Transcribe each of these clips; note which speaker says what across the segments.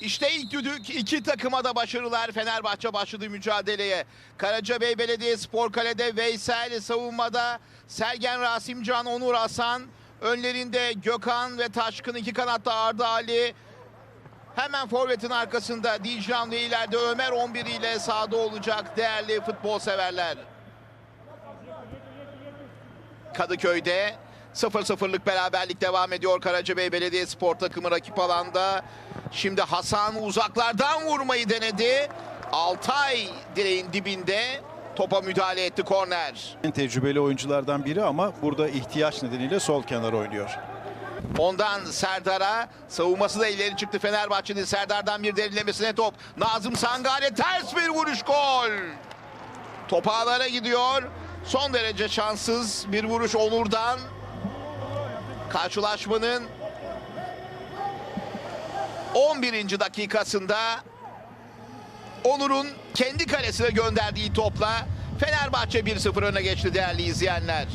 Speaker 1: İşte ilk düdük iki takıma da başarılar. Fenerbahçe başladı mücadeleye. Karacabey Belediye Spor Kale'de Veysel savunmada Sergen Rasimcan, Onur Hasan. Önlerinde Gökhan ve Taşkın iki kanatta Arda Ali. Hemen forvetin arkasında Dijan ve ileride Ömer 11 ile sahada olacak değerli futbol severler. Kadıköy'de 0-0'lık beraberlik devam ediyor Karacabey Belediyespor takımı rakip alanda. Şimdi Hasan uzaklardan vurmayı denedi. Altay direğin dibinde topa müdahale etti korner.
Speaker 2: En tecrübeli oyunculardan biri ama burada ihtiyaç nedeniyle sol kenar oynuyor.
Speaker 1: Ondan Serdar'a savunması da ileri çıktı Fenerbahçe'nin Serdar'dan bir derinlemesine top. Nazım Sangare ters bir vuruş gol. Top ağlara gidiyor. Son derece şanssız bir vuruş Onur'dan. Karşılaşmanın 11. dakikasında Onur'un kendi kalesine gönderdiği topla Fenerbahçe 1-0 öne geçti değerli izleyenler.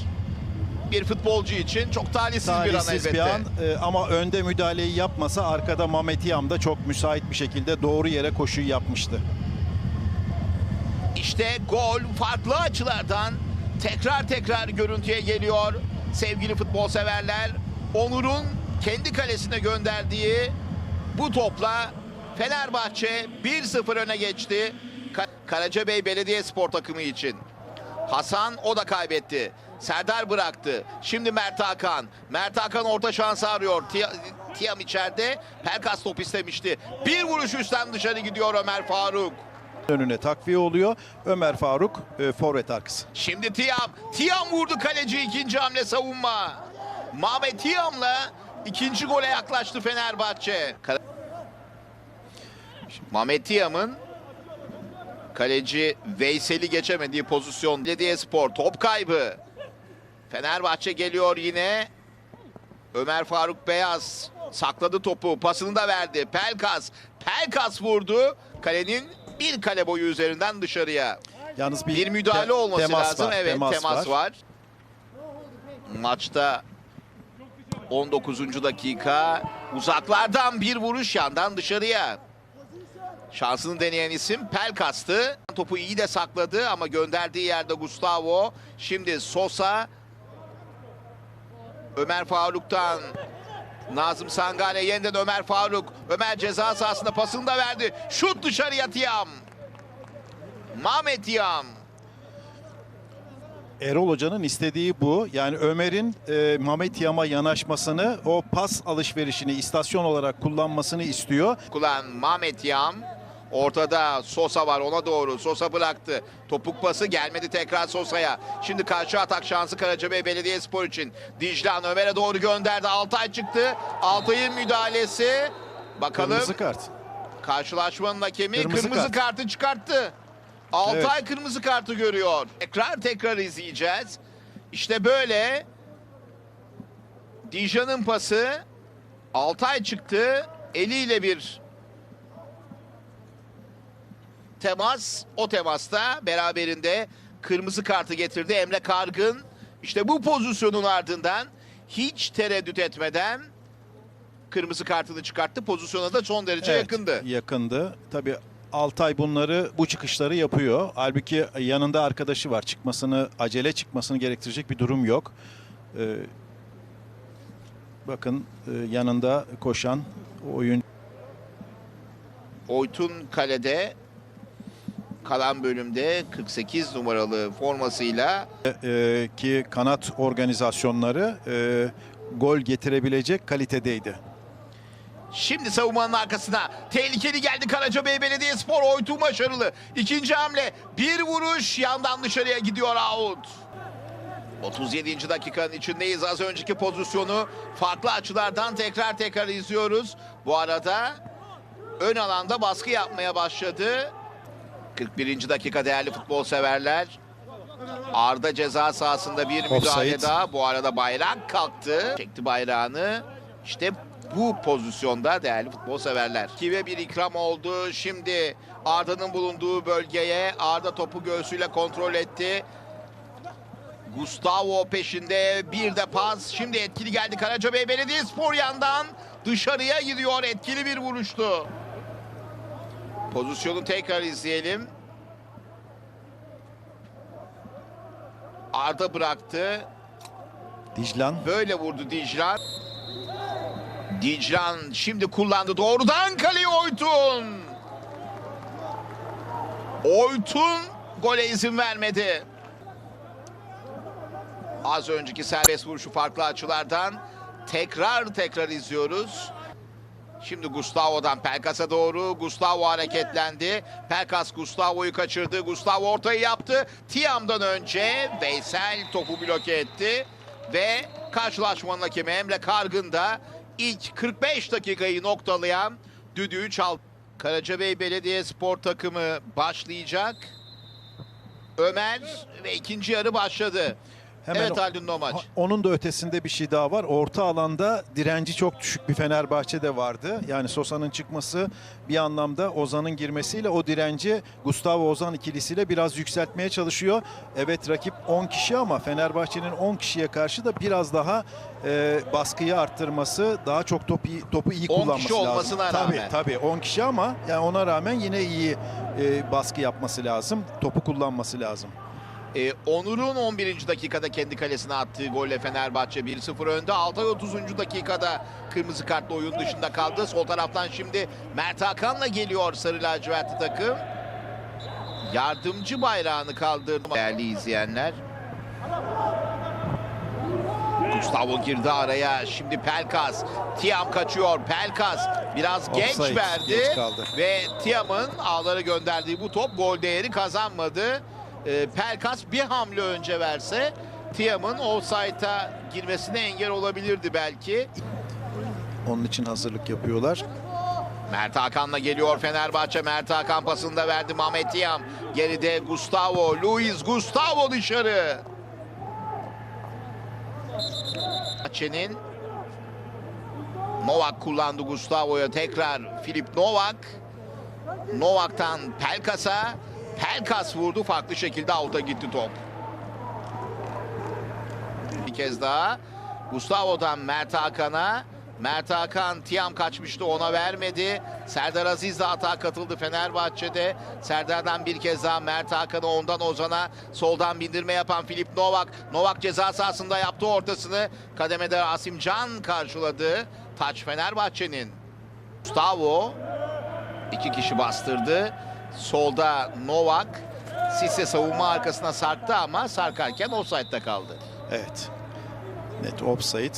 Speaker 1: Bir futbolcu için çok talihsiz, bir an
Speaker 2: Talihsiz
Speaker 1: elbette.
Speaker 2: bir an e, ama önde müdahaleyi yapmasa arkada Mametiyam da çok müsait bir şekilde doğru yere koşuyu yapmıştı.
Speaker 1: İşte gol farklı açılardan tekrar tekrar görüntüye geliyor. Sevgili futbol severler, Onur'un kendi kalesine gönderdiği bu topla Fenerbahçe 1-0 öne geçti. Ka- Karacabey Belediyespor takımı için. Hasan o da kaybetti. Serdar bıraktı. Şimdi Mert Hakan. Mert Hakan orta şansı arıyor. Tia- Tiam içeride. Pelkas top istemişti. Bir vuruş üstten dışarı gidiyor Ömer Faruk.
Speaker 2: Önüne takviye oluyor. Ömer Faruk e, forvet arkası.
Speaker 1: Şimdi Tiam. Tiam vurdu kaleci ikinci hamle savunma. Mehmet ikinci gole yaklaştı Fenerbahçe. Mehmet kaleci Veysel'i geçemediği pozisyon. Belediye Spor top kaybı. Fenerbahçe geliyor yine. Ömer Faruk Beyaz sakladı topu. Pasını da verdi. Pelkas. Pelkas vurdu. Kalenin bir kale boyu üzerinden dışarıya.
Speaker 2: Yalnız bir,
Speaker 1: Bir müdahale
Speaker 2: te-
Speaker 1: olması
Speaker 2: temas
Speaker 1: lazım.
Speaker 2: var,
Speaker 1: evet
Speaker 2: temas,
Speaker 1: temas,
Speaker 2: var.
Speaker 1: var. Maçta 19. dakika uzaklardan bir vuruş yandan dışarıya. Şansını deneyen isim Pelkas'tı. Topu iyi de sakladı ama gönderdiği yerde Gustavo. Şimdi Sosa Ömer Faruk'tan Nazım Sangare yeniden Ömer Faruk. Ömer ceza sahasında pasını da verdi. Şut dışarıya Tiam. Mehmet Tiam.
Speaker 2: Erol Hoca'nın istediği bu. Yani Ömer'in e, Mehmet Yam'a yanaşmasını, o pas alışverişini istasyon olarak kullanmasını istiyor.
Speaker 1: kullanan Mehmet Yam. Ortada Sosa var ona doğru. Sosa bıraktı. Topuk pası gelmedi tekrar Sosa'ya. Şimdi karşı atak şansı Karacabey Belediyespor için. Dijlan Ömer'e doğru gönderdi. Altay çıktı. Altay'ın müdahalesi. Bakalım
Speaker 2: Kırmızı kart.
Speaker 1: karşılaşmanın hakemi
Speaker 2: Kırmızı
Speaker 1: kırmızı,
Speaker 2: kart.
Speaker 1: kartı çıkarttı. Altay
Speaker 2: Evet.
Speaker 1: kırmızı kartı görüyor. Tekrar tekrar izleyeceğiz. İşte böyle Dijan'ın pası Altay çıktı. Eliyle bir temas. O temasta beraberinde kırmızı kartı getirdi Emre Kargın. İşte bu pozisyonun ardından hiç tereddüt etmeden kırmızı kartını çıkarttı. Pozisyona da son derece
Speaker 2: Evet,
Speaker 1: yakındı.
Speaker 2: Yakındı. Tabii Altay bunları, bu çıkışları yapıyor. Halbuki yanında arkadaşı var. Çıkmasını, acele çıkmasını gerektirecek bir durum yok. Ee, bakın e, yanında koşan oyun
Speaker 1: Oytun kalede kalan bölümde 48 numaralı formasıyla
Speaker 2: e, ki kanat organizasyonları e, gol getirebilecek kalitedeydi.
Speaker 1: Şimdi savunmanın arkasına tehlikeli geldi Karacabey Belediyespor Oytun başarılı. İkinci hamle bir vuruş yandan dışarıya gidiyor out. 37. dakikanın içindeyiz. Az önceki pozisyonu farklı açılardan tekrar tekrar izliyoruz. Bu arada ön alanda baskı yapmaya başladı. 41. dakika değerli futbol severler. Arda ceza sahasında bir müdahale
Speaker 2: Offside.
Speaker 1: daha. Bu arada bayrak kalktı. Çekti bayrağını. İşte bu pozisyonda değerli futbol severler. Kive bir ikram oldu. Şimdi Arda'nın bulunduğu bölgeye Arda topu göğsüyle kontrol etti. Gustavo peşinde bir de pas. Şimdi etkili geldi Karacabey Belediyespor yandan. Dışarıya gidiyor etkili bir vuruştu. Pozisyonu tekrar izleyelim. Arda bıraktı.
Speaker 2: Diclan
Speaker 1: Böyle vurdu Dicran. Dicran şimdi kullandı. Doğrudan kaleye Oytun. Oytun gole izin vermedi. Az önceki serbest vuruşu farklı açılardan tekrar tekrar izliyoruz. Şimdi Gustavo'dan Pelkas'a doğru. Gustavo hareketlendi. Pelkas Gustavo'yu kaçırdı. Gustavo ortayı yaptı. Tiam'dan önce Veysel topu bloke etti. Ve karşılaşmanın hakemi Emre Kargın da ilk 45 dakikayı noktalayan düdüğü çaldı. Karacabey Belediye Spor takımı başlayacak. Ömer ve ikinci yarı başladı. Evet
Speaker 2: o-
Speaker 1: Haldun Nomaç.
Speaker 2: Ha- Onun da ötesinde bir şey daha var. Orta alanda direnci çok düşük bir Fenerbahçe'de vardı. Yani Sosa'nın çıkması bir anlamda Ozan'ın girmesiyle o direnci Gustavo Ozan ikilisiyle biraz yükseltmeye çalışıyor. Evet rakip 10 kişi ama Fenerbahçe'nin 10 kişiye karşı da biraz daha e, baskıyı arttırması, daha çok topu, topu iyi
Speaker 1: 10
Speaker 2: kullanması
Speaker 1: kişi
Speaker 2: lazım.
Speaker 1: olmasına
Speaker 2: tabii,
Speaker 1: rağmen.
Speaker 2: Tabii 10 kişi ama yani ona rağmen yine iyi e, baskı yapması lazım. Topu kullanması lazım.
Speaker 1: Ee, Onur'un 11. dakikada kendi kalesine attığı golle Fenerbahçe 1-0 önde. Altay 30. dakikada kırmızı kartla oyun dışında kaldı. Sol taraftan şimdi Mert Hakan'la geliyor Sarı Lacivertli takım. Yardımcı bayrağını kaldırdı değerli izleyenler. Gustavo girdi araya. Şimdi Pelkas. Tiam kaçıyor. Pelkas biraz
Speaker 2: Offside,
Speaker 1: verdi.
Speaker 2: geç kaldı.
Speaker 1: Ve Tiam'ın ağlara gönderdiği bu top gol değeri kazanmadı. Ee, Pelkas bir hamle önce verse Tiam'ın offside'a girmesine engel olabilirdi belki.
Speaker 2: Onun için hazırlık yapıyorlar.
Speaker 1: Mert Hakan'la geliyor Fenerbahçe. Mert Hakan pasını da verdi Mehmet Tiam. Geride Gustavo. Luis Gustavo dışarı. Fenerbahçe'nin Novak kullandı Gustavo'ya tekrar Filip Novak. Novak'tan Pelkas'a. Pelkas vurdu farklı şekilde out'a gitti top. Bir kez daha Gustavo'dan Mert Hakan'a. Mert Hakan Tiam kaçmıştı ona vermedi. Serdar Aziz de hata katıldı Fenerbahçe'de. Serdar'dan bir kez daha Mert Hakan'a ondan Ozan'a soldan bindirme yapan Filip Novak. Novak ceza sahasında yaptı ortasını. Kademede Rasim Can karşıladı. Taç Fenerbahçe'nin. Gustavo iki kişi bastırdı. Solda Novak. Sisse savunma arkasına sarktı ama sarkarken offside'da kaldı.
Speaker 2: Evet. Net offside.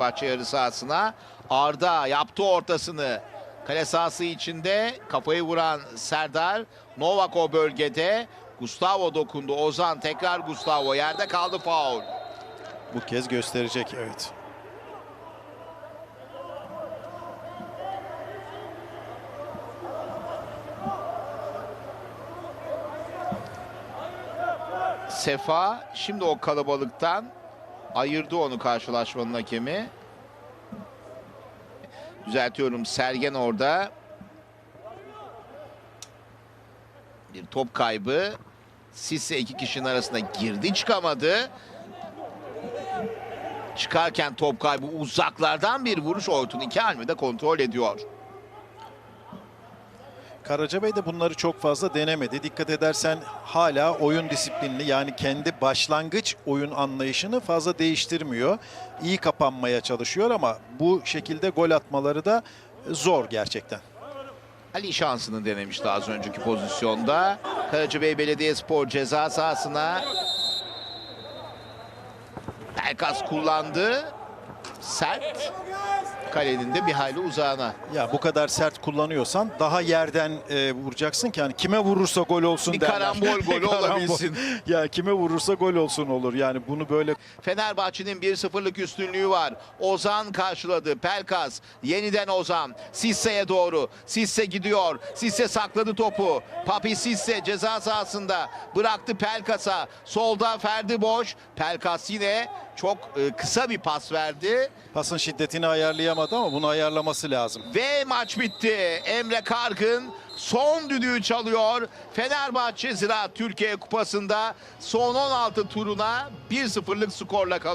Speaker 1: Bahçe yarı sahasına Arda yaptı ortasını. Kale sahası içinde kafayı vuran Serdar. Novak o bölgede. Gustavo dokundu. Ozan tekrar Gustavo. Yerde kaldı faul.
Speaker 2: Bu kez gösterecek evet.
Speaker 1: Sefa şimdi o kalabalıktan ayırdı onu karşılaşmanın hakemi. Düzeltiyorum Sergen orada. Bir top kaybı. Sisse iki kişinin arasında girdi çıkamadı. Çıkarken top kaybı uzaklardan bir vuruş Oytun iki de kontrol ediyor.
Speaker 2: Karacabey de bunları çok fazla denemedi. Dikkat edersen hala oyun disiplinli yani kendi başlangıç oyun anlayışını fazla değiştirmiyor. İyi kapanmaya çalışıyor ama bu şekilde gol atmaları da zor gerçekten.
Speaker 1: Ali şansını denemişti az önceki pozisyonda. Karacabey Belediyespor ceza sahasına Pelkas kullandı. Sert. Kalenin de bir hayli uzağına.
Speaker 2: Ya bu kadar sert kullanıyorsan daha yerden e, vuracaksın ki hani kime vurursa gol olsun
Speaker 1: Bir
Speaker 2: derler.
Speaker 1: karambol golü olabilsin.
Speaker 2: ya kime vurursa gol olsun olur. Yani bunu böyle
Speaker 1: Fenerbahçe'nin 1-0'lık üstünlüğü var. Ozan karşıladı. Pelkas yeniden Ozan. Sisse'ye doğru. Sisse gidiyor. Sisse sakladı topu. Papi Sisse ceza sahasında bıraktı Pelkas'a. Solda Ferdi boş. Pelkas yine çok e, kısa bir pas verdi.
Speaker 2: Pasın şiddetini ayarlayamadı ama bunu ayarlaması lazım.
Speaker 1: Ve maç bitti. Emre Kargın son düdüğü çalıyor. Fenerbahçe Ziraat Türkiye Kupası'nda son 16 turuna 1-0'lık skorla kalıyor.